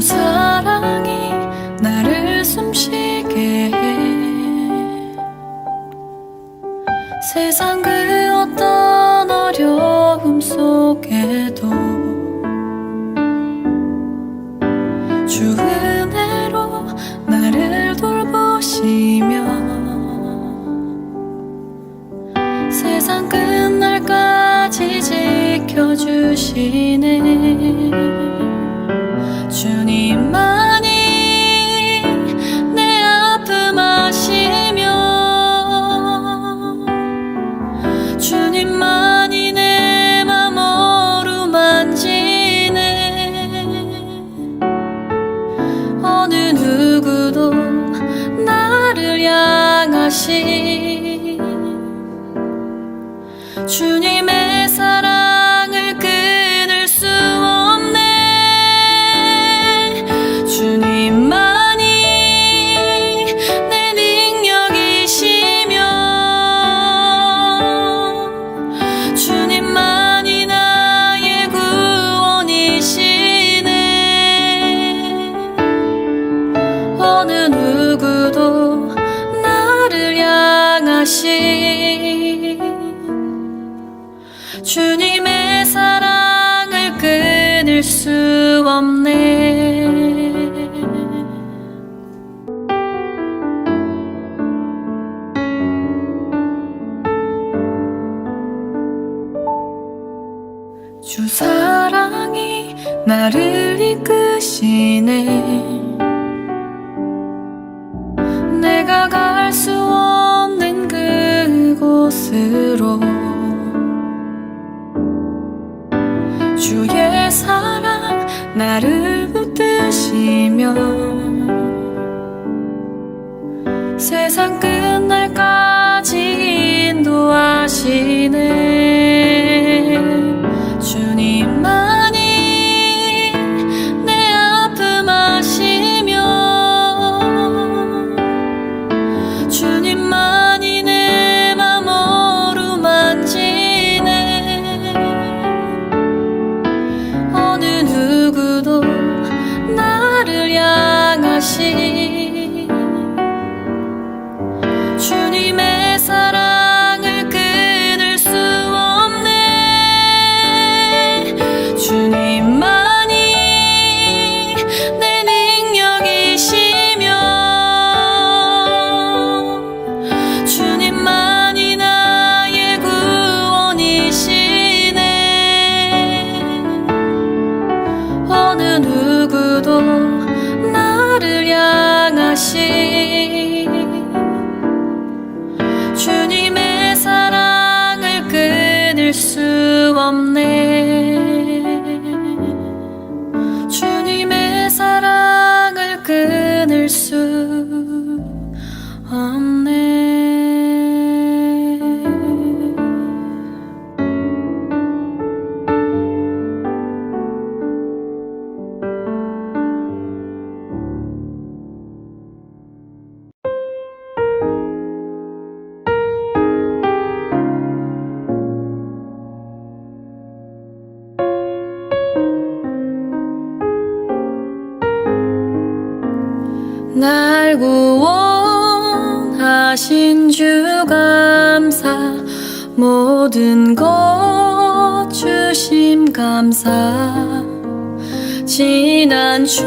사랑이 나를 숨쉬게 해. 세상 그 心。 나를 이끄시네. 신주 감사 모든 것 주심 감사. 지난 주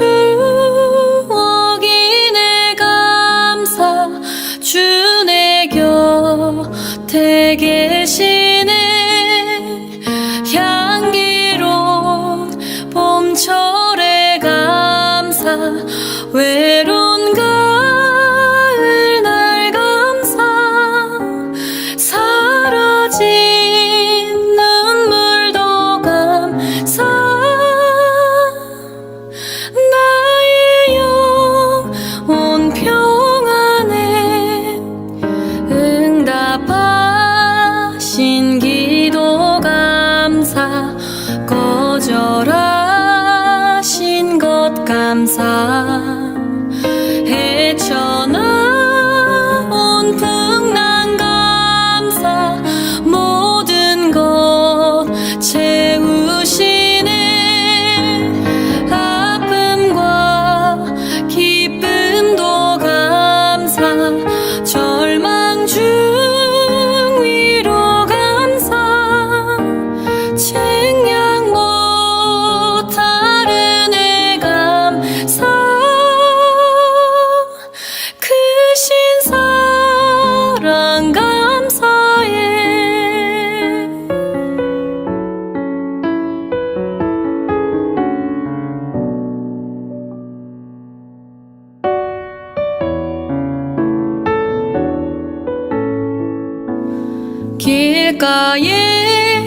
길가에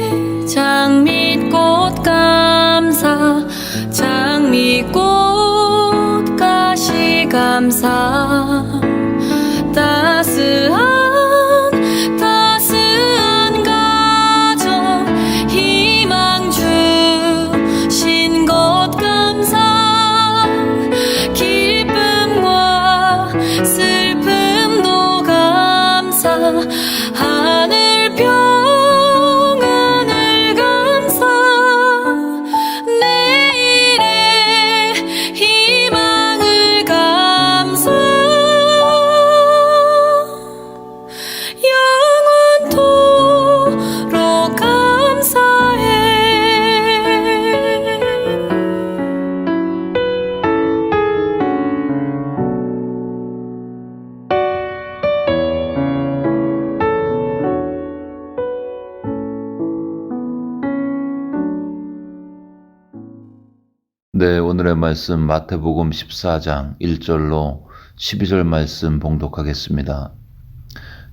장 오늘의 말씀 마태복음 14장 1절로 12절 말씀 봉독하겠습니다.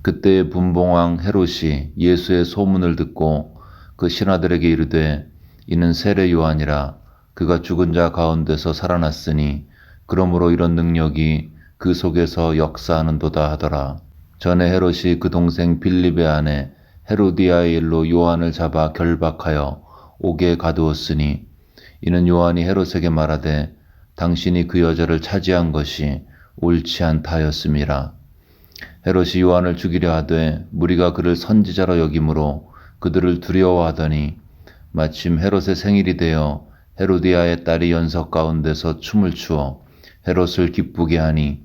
그때 분봉왕 헤롯이 예수의 소문을 듣고 그 신하들에게 이르되 이는 세례 요한이라 그가 죽은 자 가운데서 살아났으니 그러므로 이런 능력이 그 속에서 역사하는도다 하더라. 전에 헤롯이 그 동생 빌립의 아내 헤로디아의 일로 요한을 잡아 결박하여 옥에 가두었으니 이는 요한이 헤롯에게 말하되 당신이 그 여자를 차지한 것이 옳지 않다 하였음이라. 헤롯이 요한을 죽이려 하되 무리가 그를 선지자로 여김으로 그들을 두려워하더니 마침 헤롯의 생일이 되어 헤로디아의 딸이 연석 가운데서 춤을 추어 헤롯을 기쁘게 하니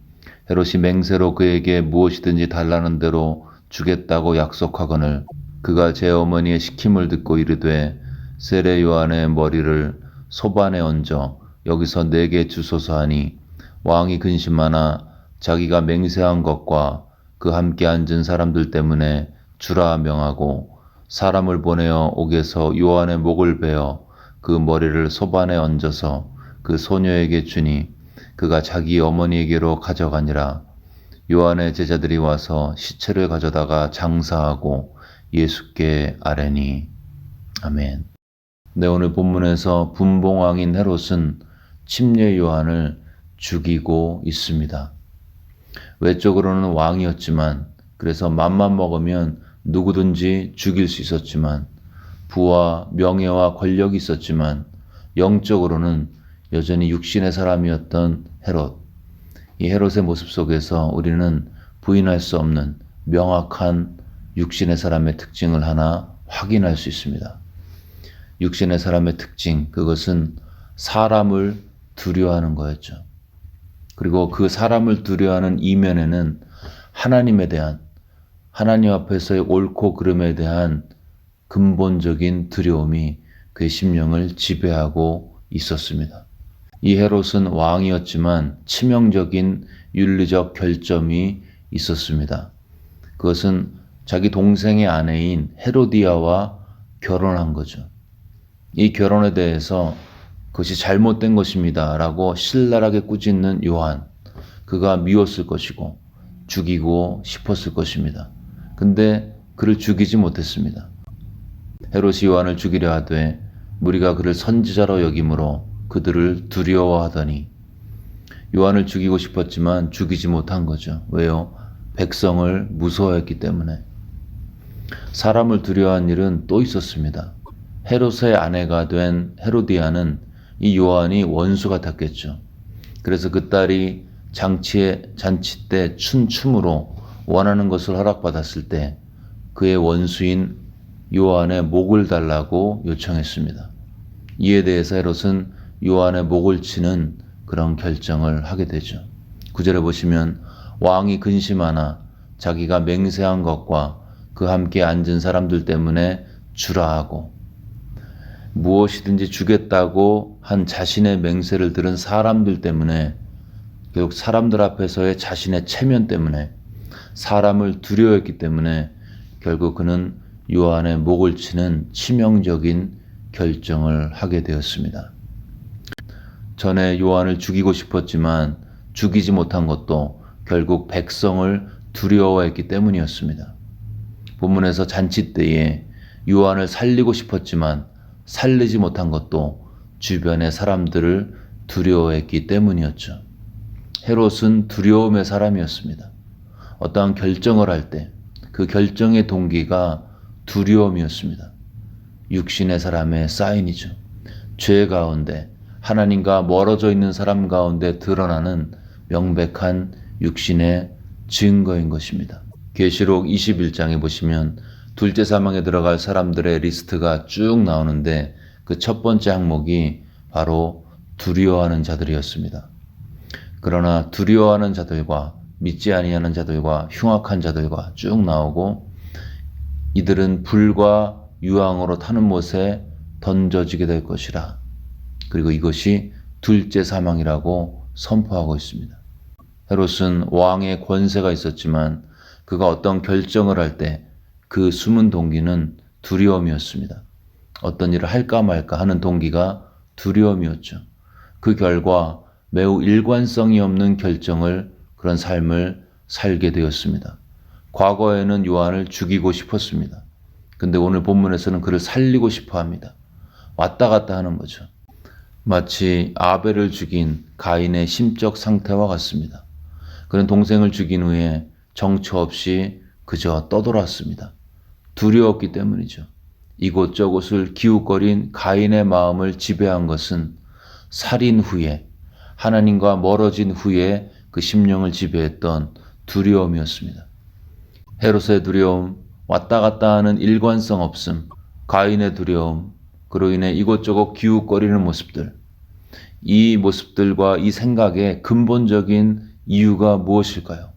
헤롯이 맹세로 그에게 무엇이든지 달라는 대로 주겠다고 약속하거늘 그가 제 어머니의 시킴을 듣고 이르되 세례 요한의 머리를 소반에 얹어 여기서 내게 주소서 하니 왕이 근심하나 자기가 맹세한 것과 그 함께 앉은 사람들 때문에 주라 명하고 사람을 보내어 옥에서 요한의 목을 베어 그 머리를 소반에 얹어서 그 소녀에게 주니 그가 자기 어머니에게로 가져가니라 요한의 제자들이 와서 시체를 가져다가 장사하고 예수께 아뢰니 아멘. 네, 오늘 본문에서 분봉왕인 헤롯은 침례 요한을 죽이고 있습니다. 외적으로는 왕이었지만 그래서 맘만 먹으면 누구든지 죽일 수 있었지만 부와 명예와 권력이 있었지만 영적으로는 여전히 육신의 사람이었던 헤롯. 이 헤롯의 모습 속에서 우리는 부인할 수 없는 명확한 육신의 사람의 특징을 하나 확인할 수 있습니다. 육신의 사람의 특징, 그것은 사람을 두려워하는 거였죠. 그리고 그 사람을 두려워하는 이면에는 하나님에 대한, 하나님 앞에서의 옳고 그름에 대한 근본적인 두려움이 그의 심령을 지배하고 있었습니다. 이 헤롯은 왕이었지만 치명적인 윤리적 결점이 있었습니다. 그것은 자기 동생의 아내인 헤로디아와 결혼한 거죠. 이 결혼에 대해서 그것이 잘못된 것입니다. 라고 신랄하게 꾸짖는 요한. 그가 미웠을 것이고 죽이고 싶었을 것입니다. 근데 그를 죽이지 못했습니다. 헤롯이 요한을 죽이려 하되 무리가 그를 선지자로 여김으로 그들을 두려워하더니 요한을 죽이고 싶었지만 죽이지 못한 거죠. 왜요? 백성을 무서워했기 때문에. 사람을 두려워한 일은 또 있었습니다. 헤롯의 아내가 된 헤로디아는 이 요한이 원수 같았겠죠. 그래서 그 딸이 장치에 잔치 때 춘 춤으로 원하는 것을 허락받았을 때 그의 원수인 요한의 목을 달라고 요청했습니다. 이에 대해서 헤롯은 요한의 목을 치는 그런 결정을 하게 되죠. 구절에 보시면 왕이 근심하나 자기가 맹세한 것과 그 함께 앉은 사람들 때문에 주라 하고 무엇이든지 주겠다고 한 자신의 맹세를 들은 사람들 때문에 결국 사람들 앞에서의 자신의 체면 때문에 사람을 두려워했기 때문에 결국 그는 요한의 목을 치는 치명적인 결정을 하게 되었습니다. 전에 요한을 죽이고 싶었지만 죽이지 못한 것도 결국 백성을 두려워했기 때문이었습니다. 본문에서 잔치 때에 요한을 살리고 싶었지만 살리지 못한 것도 주변의 사람들을 두려워했기 때문이었죠. 헤롯은 두려움의 사람이었습니다. 어떠한 결정을 할 때 그 결정의 동기가 두려움이었습니다. 육신의 사람의 사인이죠. 죄 가운데 하나님과 멀어져 있는 사람 가운데 드러나는 명백한 육신의 증거인 것입니다. 계시록 21장에 보시면 둘째 사망에 들어갈 사람들의 리스트가 쭉 나오는데 그 첫 번째 항목이 바로 두려워하는 자들이었습니다. 그러나 두려워하는 자들과 믿지 아니하는 자들과 흉악한 자들과 쭉 나오고 이들은 불과 유황으로 타는 못에 던져지게 될 것이라. 그리고 이것이 둘째 사망이라고 선포하고 있습니다. 헤롯은 왕의 권세가 있었지만 그가 어떤 결정을 할 때 그 숨은 동기는 두려움이었습니다. 어떤 일을 할까 말까 하는 동기가 두려움이었죠. 그 결과 매우 일관성이 없는 결정을 그런 삶을 살게 되었습니다. 과거에는 요한을 죽이고 싶었습니다. 근데 오늘 본문에서는 그를 살리고 싶어 합니다. 왔다 갔다 하는 거죠. 마치 아벨을 죽인 가인의 심적 상태와 같습니다. 그는 동생을 죽인 후에 정처 없이 그저 떠돌았습니다. 두려웠기 때문이죠. 이곳저곳을 기웃거린 가인의 마음을 지배한 것은 살인 후에 하나님과 멀어진 후에 그 심령을 지배했던 두려움이었습니다. 헤롯의 두려움, 왔다 갔다 하는 일관성 없음, 가인의 두려움, 그로 인해 이곳저곳 기웃거리는 모습들, 이 모습들과 이 생각의 근본적인 이유가 무엇일까요?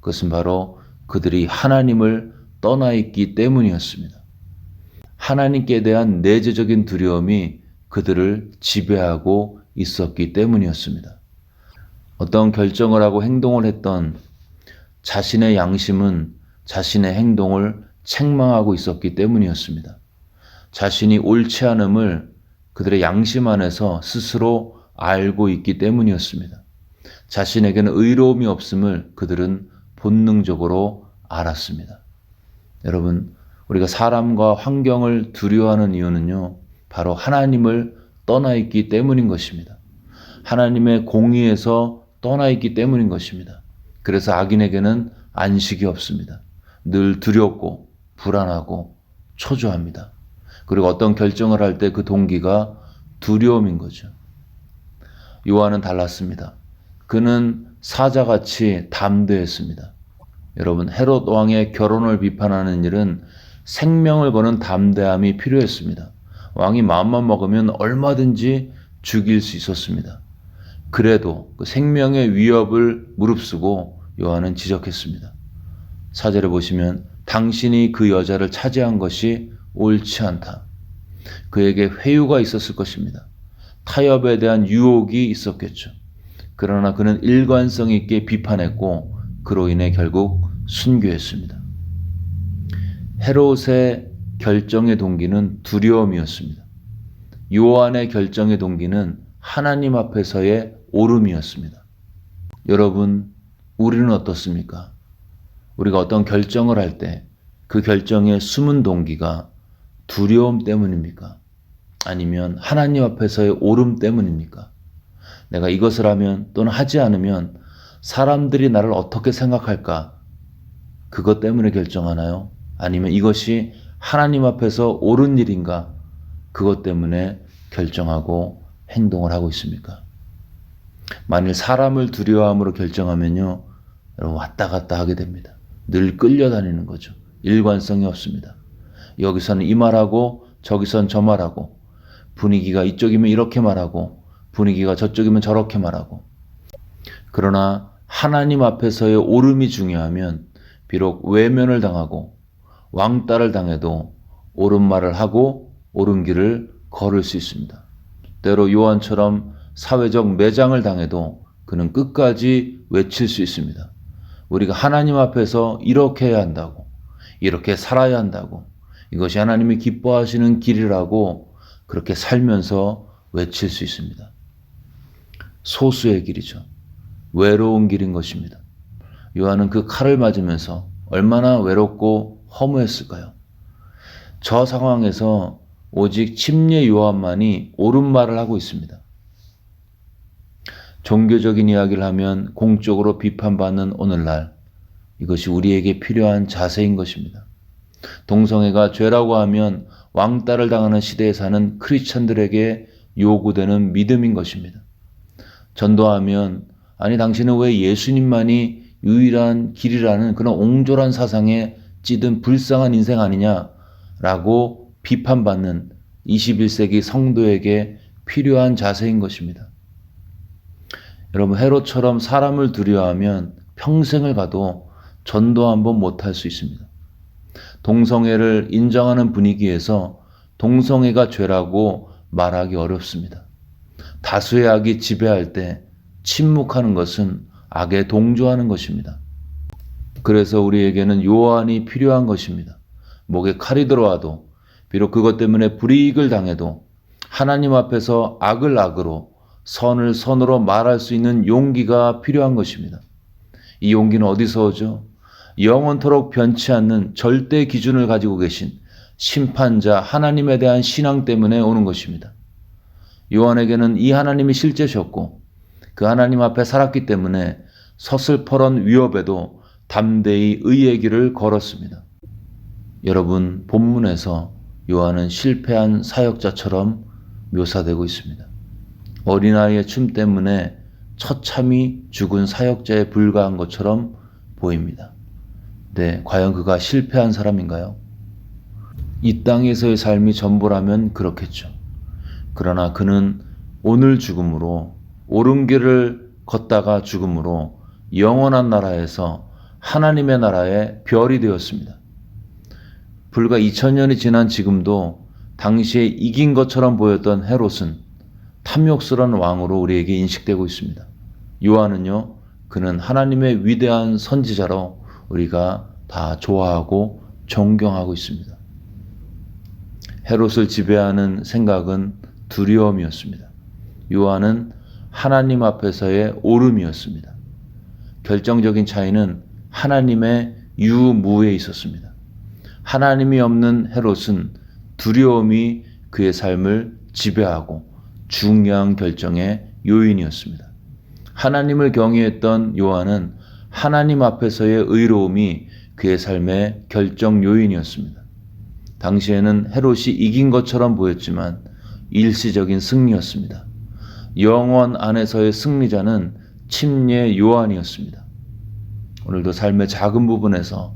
그것은 바로 그들이 하나님을 떠나 있기 때문이었습니다. 하나님께 대한 내재적인 두려움이 그들을 지배하고 있었기 때문이었습니다. 어떤 결정을 하고 행동을 했던 자신의 양심은 자신의 행동을 책망하고 있었기 때문이었습니다. 자신이 옳지 않음을 그들의 양심 안에서 스스로 알고 있기 때문이었습니다. 자신에게는 의로움이 없음을 그들은 본능적으로 알았습니다. 여러분, 우리가 사람과 환경을 두려워하는 이유는요, 바로 하나님을 떠나 있기 때문인 것입니다. 하나님의 공의에서 떠나 있기 때문인 것입니다. 그래서 악인에게는 안식이 없습니다. 늘 두렵고 불안하고 초조합니다. 그리고 어떤 결정을 할 때 그 동기가 두려움인 거죠. 요한은 달랐습니다. 그는 사자같이 담대했습니다. 여러분, 헤롯 왕의 결혼을 비판하는 일은 생명을 거는 담대함이 필요했습니다. 왕이 마음만 먹으면 얼마든지 죽일 수 있었습니다. 그래도 그 생명의 위협을 무릅쓰고 요한은 지적했습니다. 사절에 보시면 당신이 그 여자를 차지한 것이 옳지 않다. 그에게 회유가 있었을 것입니다. 타협에 대한 유혹이 있었겠죠. 그러나 그는 일관성 있게 비판했고 그로 인해 결국 순교했습니다. 헤롯의 결정의 동기는 두려움이었습니다. 요한의 결정의 동기는 하나님 앞에서의 오름이었습니다. 여러분, 우리는 어떻습니까? 우리가 어떤 결정을 할 때 그 결정의 숨은 동기가 두려움 때문입니까? 아니면 하나님 앞에서의 오름 때문입니까? 내가 이것을 하면 또는 하지 않으면 사람들이 나를 어떻게 생각할까? 그것 때문에 결정하나요? 아니면 이것이 하나님 앞에서 옳은 일인가? 그것 때문에 결정하고 행동을 하고 있습니까? 만일 사람을 두려워함으로 결정하면요, 여러분 왔다 갔다 하게 됩니다. 늘 끌려다니는 거죠. 일관성이 없습니다. 여기서는 이 말하고 저기선 저 말하고 분위기가 이쪽이면 이렇게 말하고 분위기가 저쪽이면 저렇게 말하고 그러나 하나님 앞에서의 옳음이 중요하면 비록 외면을 당하고 왕따를 당해도 옳은 말을 하고 옳은 길을 걸을 수 있습니다. 때로 요한처럼 사회적 매장을 당해도 그는 끝까지 외칠 수 있습니다. 우리가 하나님 앞에서 이렇게 해야 한다고, 이렇게 살아야 한다고, 이것이 하나님이 기뻐하시는 길이라고 그렇게 살면서 외칠 수 있습니다. 소수의 길이죠. 외로운 길인 것입니다. 요한은 그 칼을 맞으면서 얼마나 외롭고 허무했을까요? 저 상황에서 오직 침례 요한만이 옳은 말을 하고 있습니다. 종교적인 이야기를 하면 공적으로 비판받는 오늘날 이것이 우리에게 필요한 자세인 것입니다. 동성애가 죄라고 하면 왕따를 당하는 시대에 사는 크리스천들에게 요구되는 믿음인 것입니다. 전도하면 아니 당신은 왜 예수님만이 유일한 길이라는 그런 옹졸한 사상에 찌든 불쌍한 인생 아니냐라고 비판받는 21세기 성도에게 필요한 자세인 것입니다. 여러분 헤롯처럼 사람을 두려워하면 평생을 가도 전도 한번 못할 수 있습니다. 동성애를 인정하는 분위기에서 동성애가 죄라고 말하기 어렵습니다. 다수의 악이 지배할 때 침묵하는 것은 악에 동조하는 것입니다. 그래서 우리에게는 요한이 필요한 것입니다. 목에 칼이 들어와도 비록 그것 때문에 불이익을 당해도 하나님 앞에서 악을 악으로 선을 선으로 말할 수 있는 용기가 필요한 것입니다. 이 용기는 어디서 오죠? 영원토록 변치 않는 절대 기준을 가지고 계신 심판자 하나님에 대한 신앙 때문에 오는 것입니다. 요한에게는 이 하나님이 실제셨고 그 하나님 앞에 살았기 때문에 서슬퍼런 위협에도 담대히 의의 길을 걸었습니다. 여러분, 본문에서 요한은 실패한 사역자처럼 묘사되고 있습니다. 어린아이의 춤 때문에 처참히 죽은 사역자에 불과한 것처럼 보입니다. 네, 과연 그가 실패한 사람인가요? 이 땅에서의 삶이 전부라면 그렇겠죠. 그러나 그는 오늘 죽음으로 옳은 길을 걷다가 죽음으로 영원한 나라에서 하나님의 나라의 별이 되었습니다. 불과 2000년이 지난 지금도 당시에 이긴 것처럼 보였던 헤롯은 탐욕스러운 왕으로 우리에게 인식되고 있습니다. 요한은요, 그는 하나님의 위대한 선지자로 우리가 다 좋아하고 존경하고 있습니다. 헤롯을 지배하는 생각은 두려움이었습니다. 요한은 하나님 앞에서의 옳음이었습니다. 결정적인 차이는 하나님의 유무에 있었습니다. 하나님이 없는 헤롯은 두려움이 그의 삶을 지배하고 중요한 결정의 요인이었습니다. 하나님을 경외했던 요한은 하나님 앞에서의 의로움이 그의 삶의 결정 요인이었습니다. 당시에는 헤롯이 이긴 것처럼 보였지만 일시적인 승리였습니다. 영원 안에서의 승리자는 침례 요한이었습니다. 오늘도 삶의 작은 부분에서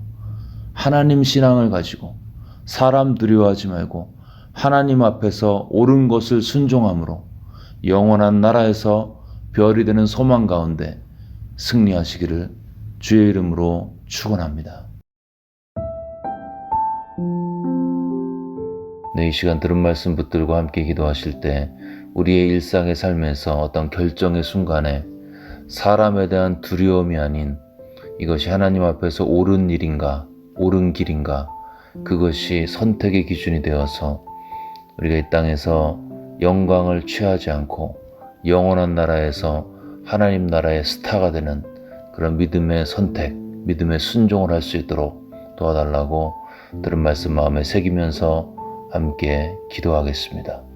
하나님 신앙을 가지고 사람 두려워하지 말고 하나님 앞에서 옳은 것을 순종함으로 영원한 나라에서 별이 되는 소망 가운데 승리하시기를 주의 이름으로 축원합니다. 네, 이 시간 들은 말씀 붙들고 함께 기도하실 때 우리의 일상의 삶에서 어떤 결정의 순간에 사람에 대한 두려움이 아닌 이것이 하나님 앞에서 옳은 일인가, 옳은 길인가, 그것이 선택의 기준이 되어서 우리가 이 땅에서 영광을 취하지 않고 영원한 나라에서 하나님 나라의 스타가 되는 그런 믿음의 선택, 믿음의 순종을 할 수 있도록 도와달라고 들은 말씀 마음에 새기면서 함께 기도하겠습니다.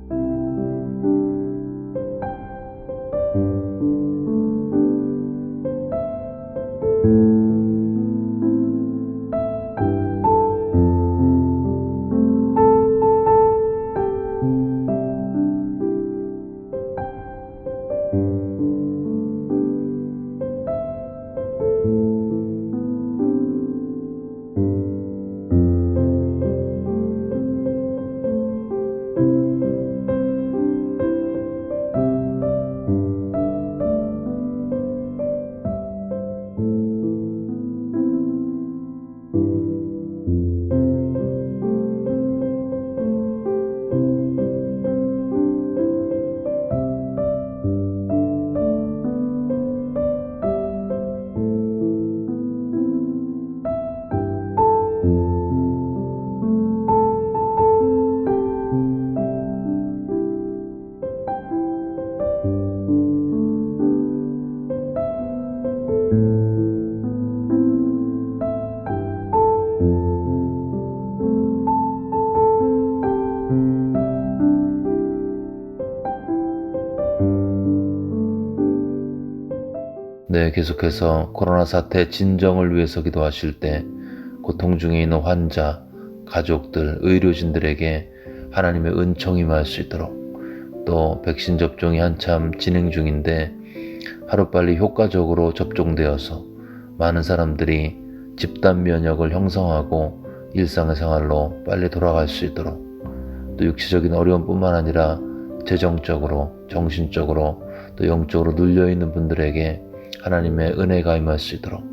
계속해서 코로나 사태 진정을 위해서 기도하실 때 고통 중에 있는 환자, 가족들, 의료진들에게 하나님의 은총이 임할 수 있도록 또 백신 접종이 한참 진행 중인데 하루빨리 효과적으로 접종되어서 많은 사람들이 집단 면역을 형성하고 일상의 생활로 빨리 돌아갈 수 있도록 또 육체적인 어려움뿐만 아니라 재정적으로, 정신적으로, 또 영적으로 눌려 있는 분들에게 하나님의 은혜가 임할 수 있도록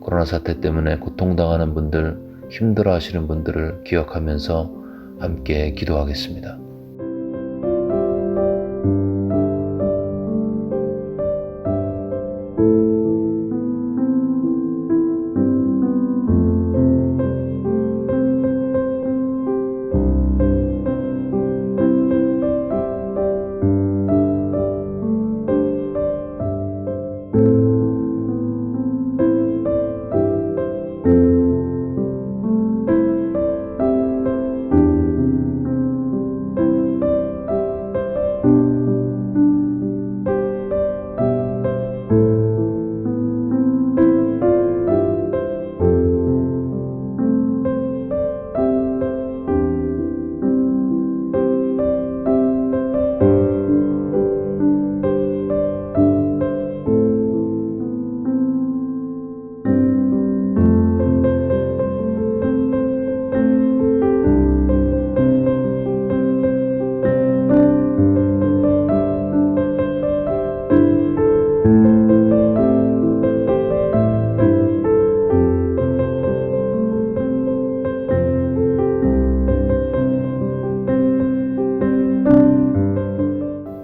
코로나 사태 때문에 고통당하는 분들, 힘들어 하시는 분들을 기억하면서 함께 기도하겠습니다.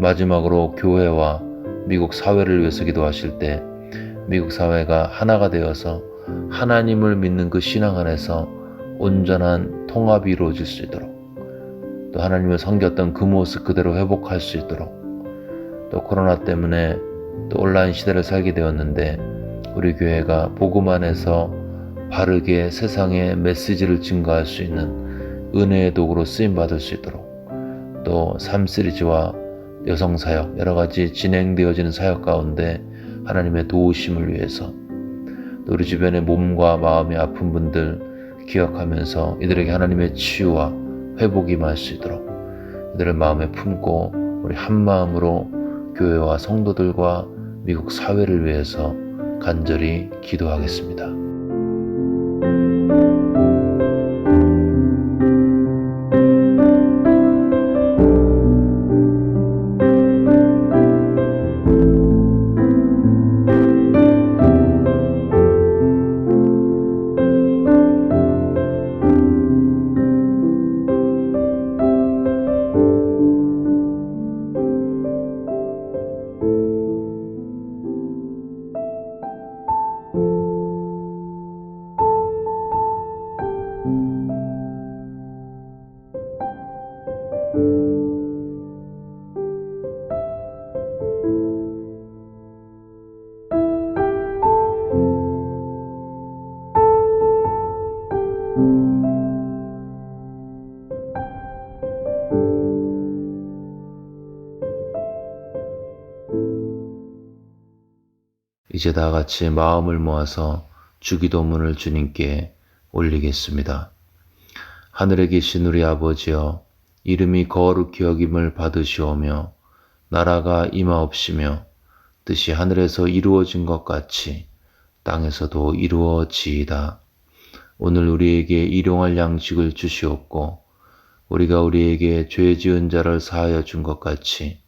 마지막으로 교회와 미국 사회를 위해서 기도하실 때 미국 사회가 하나가 되어서 하나님을 믿는 그 신앙 안에서 온전한 통합이 이루어질 수 있도록 또 하나님을 섬겼던 그 모습 그대로 회복할 수 있도록 또 코로나 때문에 또 온라인 시대를 살게 되었는데 우리 교회가 복음 안에서 바르게 세상에 메시지를 증거할 수 있는 은혜의 도구로 쓰임 받을 수 있도록 또삶 시리즈와 여성 사역 여러 가지 진행되어지는 사역 가운데 하나님의 도우심을 위해서 또 우리 주변의 몸과 마음이 아픈 분들 기억하면서 이들에게 하나님의 치유와 회복이 임할 수 있도록 이들을 마음에 품고 우리 한 마음으로 교회와 성도들과 미국 사회를 위해서 간절히 기도하겠습니다. 이제 다 같이 마음을 모아서 주기도문을 주님께 올리겠습니다. 하늘에 계신 우리 아버지여, 이름이 거룩히 여김을 받으시오며, 나라가 임하옵시며, 뜻이 하늘에서 이루어진 것 같이 땅에서도 이루어지이다. 오늘 우리에게 일용할 양식을 주시옵고, 우리가 우리에게 죄 지은 자를 사하여 준 것 같이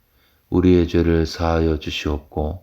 우리의 죄를 사하여 주시옵고,